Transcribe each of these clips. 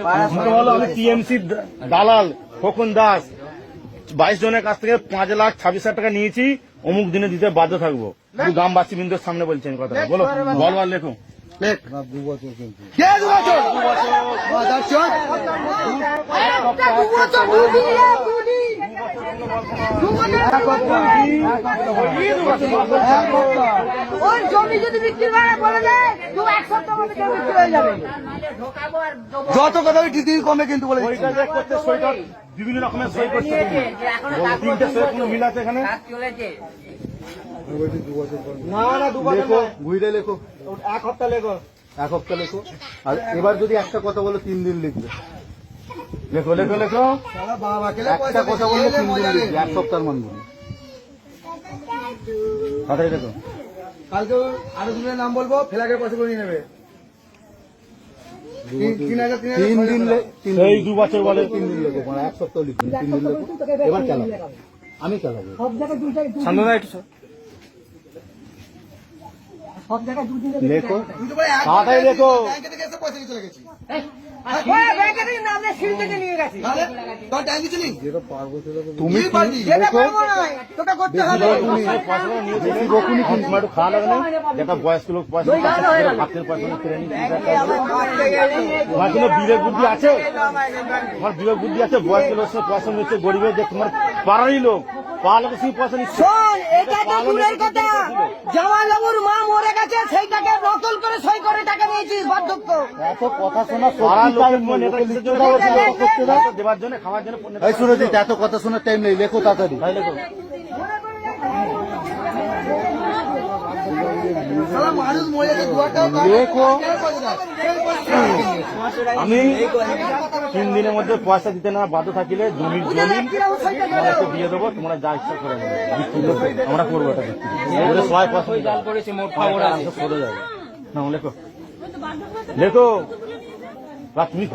আমি টিএমসি দালাল খোকন দাস। বাইশ জনের কাছ থেকে পাঁচ লাখ ছাব্বিশ হাজার টাকা নিয়েছি অমুক দিনে দিতে বাধ্য থাকব। গ্রামবাসী বিন্দুর সামনে বলছেন কথা বলো বলবার লেখো। একটা দু বছর দুদিন রে, দুদিন। দু বছর ওর জমি যদি বিক্রি করে বলে দেয় দু এক সপ্তাহ বিক্রি হয়ে যাবে যত কথা টিটি কমে কিন্তু। বলে বিভিন্ন রকমের সই। বলো, তিনটে সই কোনো মিল আছে এখানে? না না দু লেখো ঘুরে লেখো। এক সপ্তাহ লেখো। এক সপ্তাহ লেখো। আর এবার যদি একটা কথা বলো তিন দিন লিখবে। লেখো লেখো লেখো। একটা কথা বললে তিন দিন লিখবে এক সপ্তাহের মান বলি কথাই লেখো। কালকে আরও দুজনের নাম বলব ফেলাকের পয়সা করে নিয়ে নেবে। তিন দিন তিন দু বছর বলে তিন দিন লেখো মানে এক সপ্তাহ লিখবে তিন দিন লেখো। এবার চালাবো আমি চালাবো। শান্তনা একটু সর। লেখো। লেখো। তুমি যেটা বয়স্ক লোক পয়সা হাতের পয়সা নিয়ে ফিরে নিয়ে তোমার কোনো বিবেক বুদ্ধি আছে? তোমার বিবেক বুদ্ধি আছে? বয়স্ক লোক সে পয়সা নিচ্ছে গরিবের যে তোমার পাড়ারই লোক। পাড়া লোকের সেই পয়সা নিচ্ছে শোন এটা তো দূরের কথা। জামালবাবুর মা মরে গেছে সেইটাকে নকল করে সই করে টাকা নিয়েছিস বার্ধক্য। এত কথা শোনা মনে। জন্য খাওয়ার জন্য এত কথা শোনার টাইম নেই লেখো তাড়াতাড়ি। আমি তিন দিনের মধ্যে পয়সা দিতে না বাধ্য থাকিলে জমির জমি তোমাদেরকে দিয়ে দেবো তোমরা যা ইচ্ছা করে নেবে। আমরা করব এটা সবাই পয়সা করেছে মোট করে যাবে না। লেখো লেখো। তুমি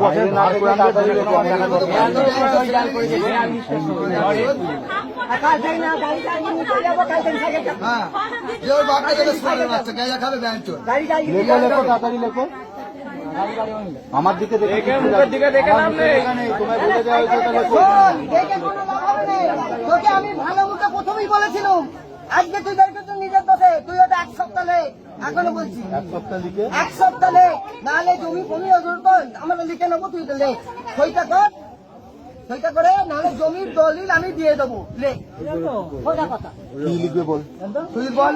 আমার দিকে দেখে দিকে নাম নেই তোমায় বলে দেওয়া হয়েছে আমি ভালো মুখে প্রথমেই বলেছিলাম আজকে তুই করছিস নিজের দোষে তুই ওটা এক সপ্তাহ এখনও বলছি। এক সপ্তাহ লিখে? এক সপ্তাহ লে নাহলে জমি কমি আমরা লিখে নেব তুই তো লে। সইটা কর সইটা করে নাহলে জমির দলিল আমি দিয়ে দেবো। লে। সোজা কথা। কি লিখবে বল? তুই বল।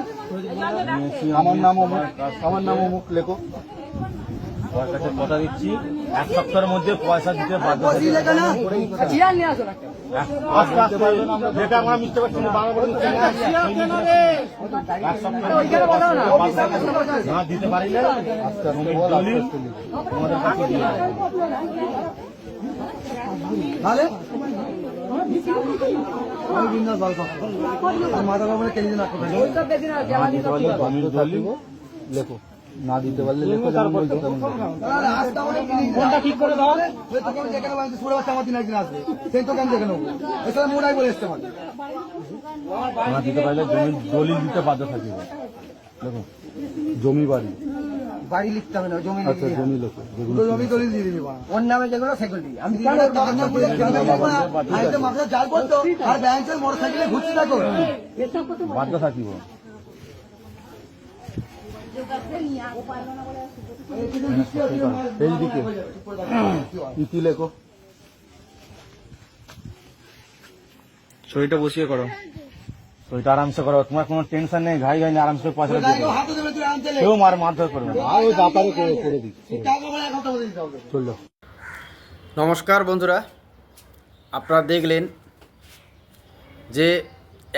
আমার নাম অমুক আমার নাম অমুক লেখো। তোমার কথা দিচ্ছি। এক সপ্তাহের মধ্যে পয়সা দিতে বাধ্য না দিতে পারিলে আস্তে আস্তে বল আস্তে আস্তে লিখো তোমাদের কাছে দিয়ে দেবো। আমি বিন্দাস বাল খাব মাথা বাবুরে কেন দিন আটকে থাকবে? ওইসব দেখি না না দিতে পারলে জমির দলিল লেখো। না দিতে পারলে লেখো যেমন বলছো তেমন লেখো। কোনটা ঠিক করে দাও। ওই তোকে আমি দেখে নেব, আমি তো সুরে বাচ্চা আমার দিন একদিন আসবে। সেই তোকে আমি দেখে নেব। এছাড়া মোড়াই বলে এসছে আমাকে। না দিতে পারলে জমির দলিল দিতে বাধ্য থাকবে দেখো জমি বাড়ি। বাড়ি লিখতে হবে না জমি আচ্ছা জমি লেখো জমি দলিল দিয়ে দিবি ওর নামে যেগুলো সেগুলো। দিই আমি কেন জাল করতো, আর ব্যাংকের মোটর সাইকেলে ঘুরতে থাকো। বাধ্য থাকিব। ইতি লেখো ছবিটা বসিয়ে করো। শরীরটা আরামসে করো তোমার কোনো টেনশন নেই ঘাই ঘাই আরামসে পয়সা। কেউ মার মারধর করবে চলল নমস্কার বন্ধুরা আপনারা দেখলেন যে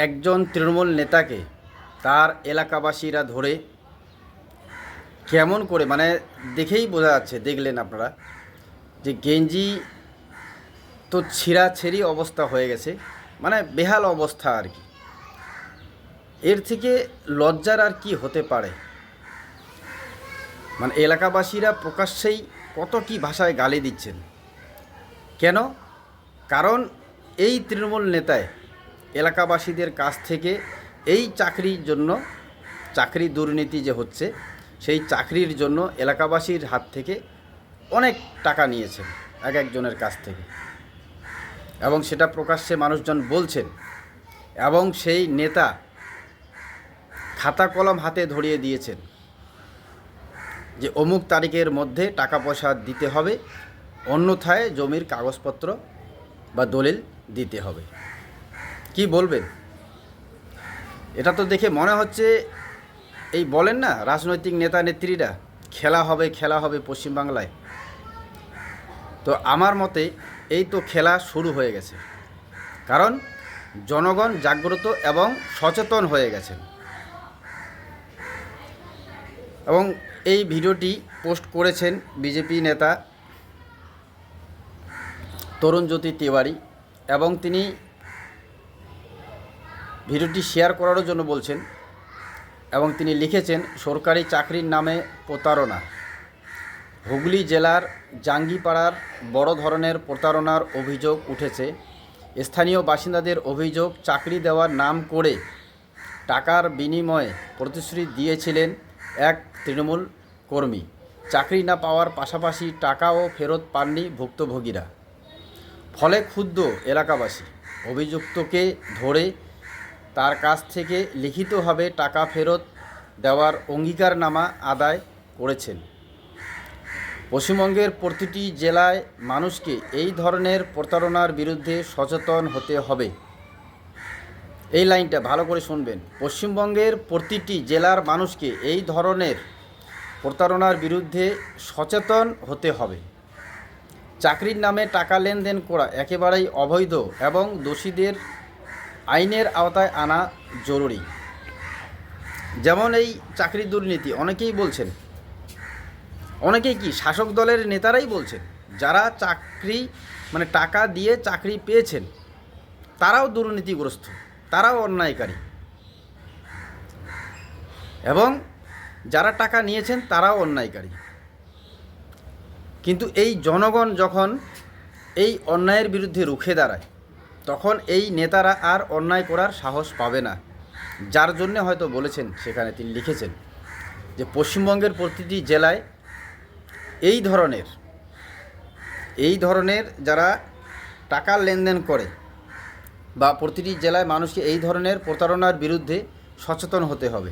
একজন তৃণমূল নেতাকে তার এলাকাবাসীরা ধরে কেমন করে মানে দেখেই বোঝা যাচ্ছে, দেখলেন আপনারা, যে গেঞ্জি তো ছিঁড়া ছিঁড়াছেড়ি অবস্থা হয়ে গেছে মানে বেহাল অবস্থা আর কি। এর থেকে লজ্জার আর কি হতে পারে? মানে এলাকাবাসীরা প্রকাশ্যেই কত কি ভাষায় গালি দিচ্ছেন। কেন? কারণ এই তৃণমূল নেতায় এলাকাবাসীদের কাছ থেকে এই চাকরির জন্য, চাকরি দুর্নীতি যে হচ্ছে সেই চাকরির জন্য এলাকাবাসীর হাত থেকে অনেক টাকা নিয়েছেন এক একজনের কাছ থেকে। এবং সেটা প্রকাশ্যে মানুষজন বলছেন এবং সেই নেতা খাতা কলম হাতে ধরিয়ে দিয়েছেন যে অমুক তারিখের মধ্যে টাকা পয়সা দিতে হবে, অন্যথায় জমির কাগজপত্র বা দলিল দিতে হবে। কি বলবেন? এটা তো দেখে মনে হচ্ছে এই বলেন না, রাজনৈতিক নেতা নেত্রীরা, খেলা হবে খেলা হবে পশ্চিমবাংলায় তো আমার মতে এই তো খেলা শুরু হয়ে গেছে। কারণ জনগণ জাগ্রত এবং সচেতন হয়ে গেছেন। এবং এই ভিডিওটি পোস্ট করেছেন বিজেপি নেতা তরুণ জ্যোতি তিওয়ারি এবং তিনি ভিডিওটি শেয়ার করার জন্য বলছেন। এবং তিনি লিখেছেন, সরকারি চাকরির নামে প্রতারণা। হুগলি জেলার জাঙ্গিপাড়ার বড় ধরনের প্রতারণার অভিযোগ উঠেছে। স্থানীয় বাসিন্দাদের অভিযোগ, চাকরি দেওয়ার নাম করে টাকার বিনিময়ে প্রতিশ্রুতি দিয়েছিলেন এক তৃণমূল কর্মী। চাকরি না পাওয়ার পাশাপাশি টাকাও ফেরত পাননি ভুক্তভোগীরা। ফলে ক্ষুদ্র এলাকাবাসী। অভিযুক্তকে ধরে তার কাছ থেকে লিখিতভাবে টাকা ফেরত দেওয়ার অঙ্গীকারনামা আদায় করেছেন। পশ্চিমবঙ্গের প্রতিটি জেলায় মানুষকে এই ধরনের প্রতারণার বিরুদ্ধে সচেতন হতে হবে। এই লাইনটা ভালো করে শুনবেন। পশ্চিমবঙ্গের প্রতিটি জেলার মানুষকে এই ধরনের প্রতারণার বিরুদ্ধে সচেতন হতে হবে। চাকরির নামে টাকা লেনদেন করা একেবারেই অবৈধ এবং দোষীদের আইনের আওতায় আনা জরুরি। যেমন এই চাকরি দুর্নীতি, অনেকেই বলছেন। অনেকেই কি শাসক দলের নেতারাই বলছেন, যারা চাকরি মানে টাকা দিয়ে চাকরি পেয়েছেন, তারাও দুর্নীতিগ্রস্ত, তারাও অন্যায়কারী। এবং যারা টাকা নিয়েছেন, তারাও অন্যায়কারী। কিন্তু এই জনগণ যখন এই অন্যায়ের বিরুদ্ধে রুখে দাঁড়ায় তখন এই নেতারা আর অন্যায় করার সাহস পাবে না। যার জন্য হয়তো বলেছেন, সেখানে তিনি লিখেছেন যে পশ্চিমবঙ্গের প্রতিটি জেলায় এই ধরনের এই ধরনের যারা টাকা লেনদেন করে বা প্রতিটি জেলায় মানুষকে এই ধরনের প্রতারণার বিরুদ্ধে সচেতন হতে হবে।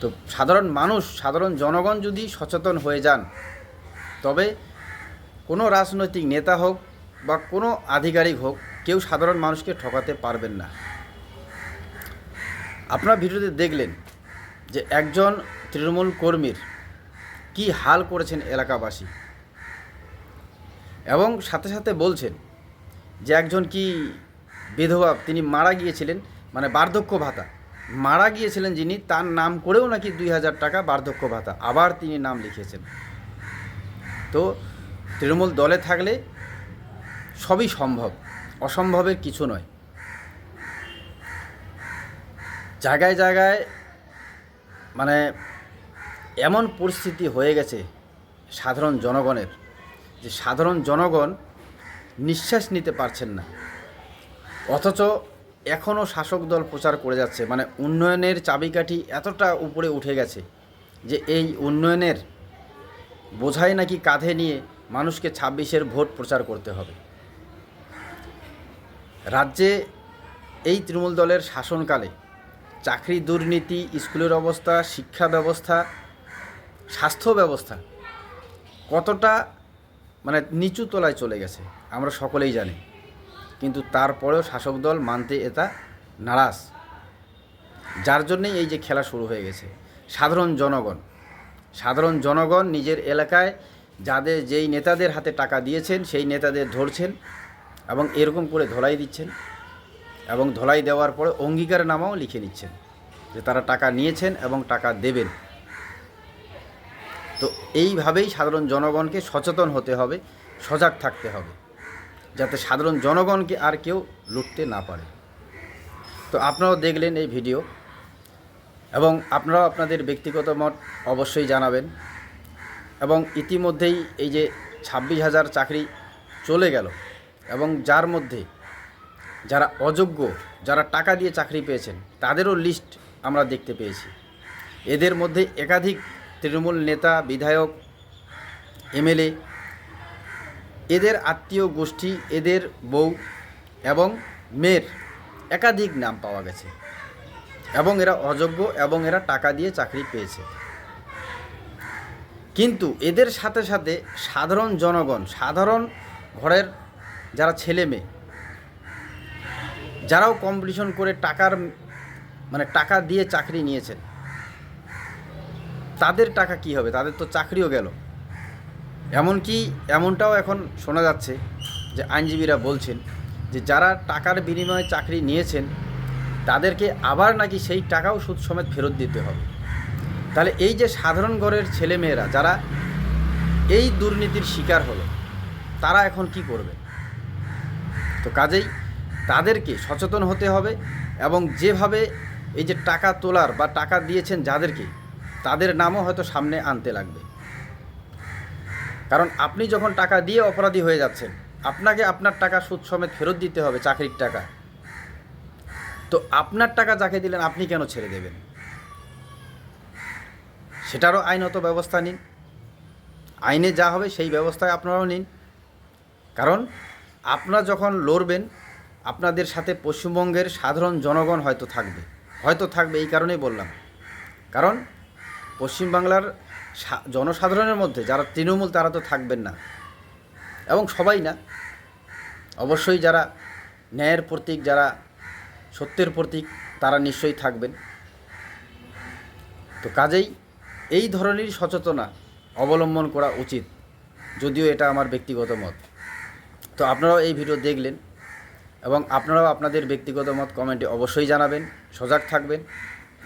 তো সাধারণ মানুষ, সাধারণ জনগণ যদি সচেতন হয়ে যান, তবে কোনো রাজনৈতিক নেতা হোক বা কোনো আধিকারিক হোক, কেউ সাধারণ মানুষকে ঠকাতে পারবেন না। আপনার ভিডিওতে দেখলেন যে একজন তৃণমূল কর্মীর কি হাল করেছেন এলাকাবাসী। এবং সাথে সাথে বলছেন যে একজন কি বিধবা, তিনি মারা গিয়েছিলেন মানে বার্ধক্য ভাতা। মারা গিয়েছিলেন যিনি, তার নাম করেও নাকি দুই হাজার টাকা বার্ধক্য ভাতা। আবার তিনি নাম লিখেছেন তো তৃণমূল দলে থাকলে সবই সম্ভব, অসম্ভবের কিছু নয়। জায়গায় জায়গায় মানে এমন পরিস্থিতি হয়ে গেছে সাধারণ জনগণের যে সাধারণ জনগণ নিঃশ্বাস নিতে পারছেন না। অথচ এখনও শাসক দল প্রচার করে যাচ্ছে মানে উন্নয়নের চাবিকাঠি এতটা উপরে উঠে গেছে যে এই উন্নয়নের বোঝাই নাকি কাঁধে নিয়ে মানুষকে ছাব্বিশের ভোট প্রচার করতে হবে। রাজ্যে এই তৃণমূল দলের শাসনকালে চাকরি দুর্নীতি, স্কুলের অবস্থা, শিক্ষা ব্যবস্থা, স্বাস্থ্য ব্যবস্থা কতটা মানে নিচু তলায় চলে গেছে, আমরা সকলেই জানি। কিন্তু তারপরেও শাসক দল মানতে এটা নারাজ। যার জন্যেই এই যে খেলা শুরু হয়ে গেছে। সাধারণ জনগণ সাধারণ জনগণ নিজের এলাকায় যাদের যেই নেতাদের হাতে টাকা দিয়েছেন, সেই নেতাদের ধরছেন। এবং এরকম করে ধলাই দিচ্ছেন এবং ধলাই দেওয়ার পরে অঙ্গীকার নামাও লিখে নিচ্ছেন যে তারা টাকা নিয়েছেন এবং টাকা দেবেন। তো এইভাবেই সাধারণ জনগণকে সচেতন হতে হবে, সজাগ থাকতে হবে, যাতে সাধারণ জনগণকে আর কেউ লুটতে না পারে। তো আপনারাও দেখলেন এই ভিডিও এবং আপনারাও আপনাদের ব্যক্তিগত মত অবশ্যই জানাবেন এবং ইতিমধ্যেই এই যে ছাব্বিশ হাজার চাকরি চলে গেল এবং যার মধ্যে যারা অযোগ্য, যারা টাকা দিয়ে চাকরি পেয়েছেন, তাদেরও লিস্ট আমরা দেখতে পেয়েছি। এদের মধ্যে একাধিক তৃণমূল নেতা, বিধায়ক এমএলএ এদের আত্মীয় গোষ্ঠী, এদের বউ এবং মেয়ের একাধিক নাম পাওয়া গেছে এবং এরা অযোগ্য এবং এরা টাকা দিয়ে চাকরি পেয়েছে। কিন্তু এদের সাথে সাথে সাধারণ জনগণ, সাধারণ ঘরের যারা ছেলে মেয়ে, যারাও কম্পিটিশন করে টাকার মানে টাকা দিয়ে চাকরি নিয়েছেন, তাদের টাকা কি হবে? তাদের তো চাকরিও গেল। এমনকি এমনটাও এখন শোনা যাচ্ছে যে আইনজীবীরা বলছেন যে যারা টাকার বিনিময়ে চাকরি নিয়েছেন, তাদেরকে আবার নাকি সেই টাকাও সুদ সমেত ফেরত দিতে হবে। তাহলে এই যে সাধারণ ঘরের ছেলেমেয়েরা যারা এই দুর্নীতির শিকার হলো, তারা এখন কি করবে? তো কাজেই তাদেরকে সচেতন হতে হবে এবং যেভাবে এই যে টাকা তোলার বা টাকা দিয়েছেন যাদেরকে, তাদের নামও হয়তো সামনে আনতে লাগবে। কারণ আপনি যখন টাকা দিয়ে অপরাধী হয়ে যাচ্ছেন, আপনাকে আপনার টাকা সুদ সমেত ফেরত দিতে হবে চাকরির টাকা। তো আপনার টাকা যাকে দিলেন আপনি কেন ছেড়ে দেবেন? সেটারও আইনত ব্যবস্থা নিন। আইনে যা হবে সেই ব্যবস্থায় আপনারাও নিন। কারণ আপনারা যখন লড়বেন, আপনাদের সাথে পশ্চিমবঙ্গের সাধারণ জনগণ হয়তো থাকবে। হয়তো থাকবে, এই কারণেই বললাম। কারণ পশ্চিমবাংলার জনসাধারণের মধ্যে যারা তৃণমূল, তারা তো থাকবেন না। এবং সবাই না। অবশ্যই যারা ন্যায়ের প্রতীক, যারা সত্যের প্রতীক, তারা নিশ্চয়ই থাকবেন। তো কাজেই এই ধরনেরই সচেতনা অবলম্বন করা উচিত। যদিও এটা আমার ব্যক্তিগত মত। তো আপনারাও এই ভিডিও দেখলেন এবং আপনারাও আপনাদের ব্যক্তিগত মত কমেন্টে অবশ্যই জানাবেন, সজাগ থাকবেন।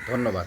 ধন্যবাদ।